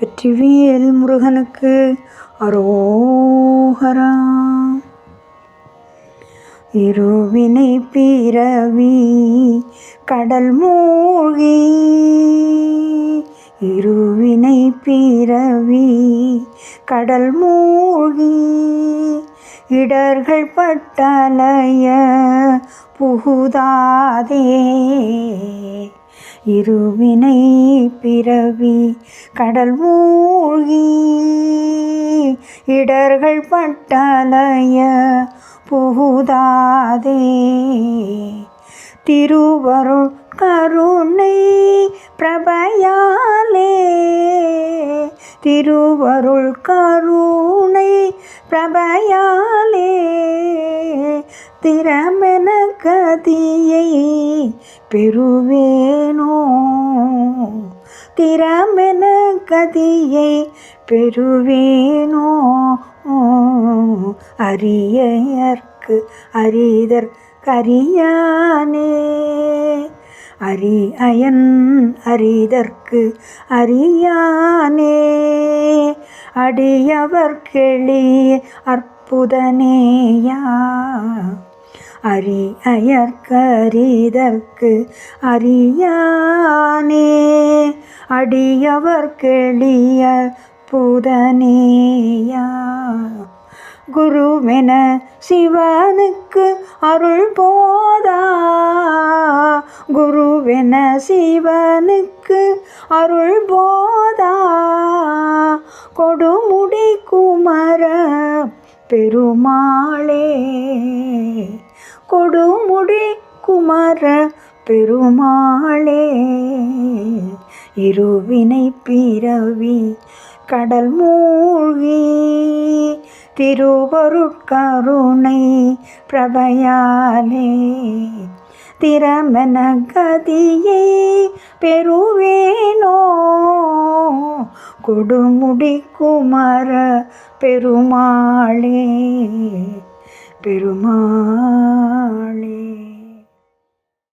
வெற்றிவேல் முருகனுக்கு அரோகரா. இருவினை பிறவி கடல் மூழ்கி இருவினை பிறவி கடல் மூழ்கி இடர்கள் பட்டலைய புகுதாதே. இருவினை பிறவி கடல் மூழ்கி இடர்கள் பட்டலைய புகுதாதே. திருவருள் கருணை பிரபையாலே. திருவருள் கருணை பிரபையாலே. திறமென கதியை பெறுவேனோ? திறமென கதியை பெறுவேனோ? அரியற்கு அரிதர் கரியானே. அரி அயன் அரிதற்கு அரியானே. அடியவர் கெளி அற்புதனேயா? அரி அயற்கரிதற்கு அறியானே. அடியவர் கெளிய புதனேயா. குருவென சிவனுக்கு அருள் போதா. குருவென சிவனுக்கு அருள் போதா. கொடுமுடி குமர பெருமாளே. கொடுமுடி குமர பெருமாளே. இருவினை பிறவி கடல் மூழ்கி திருவருட்கருணை பிரபையாலே. திறமன கதியை பெறுவேனோ? கொடுமுடி குமர பெருமாளே. பெருமாளே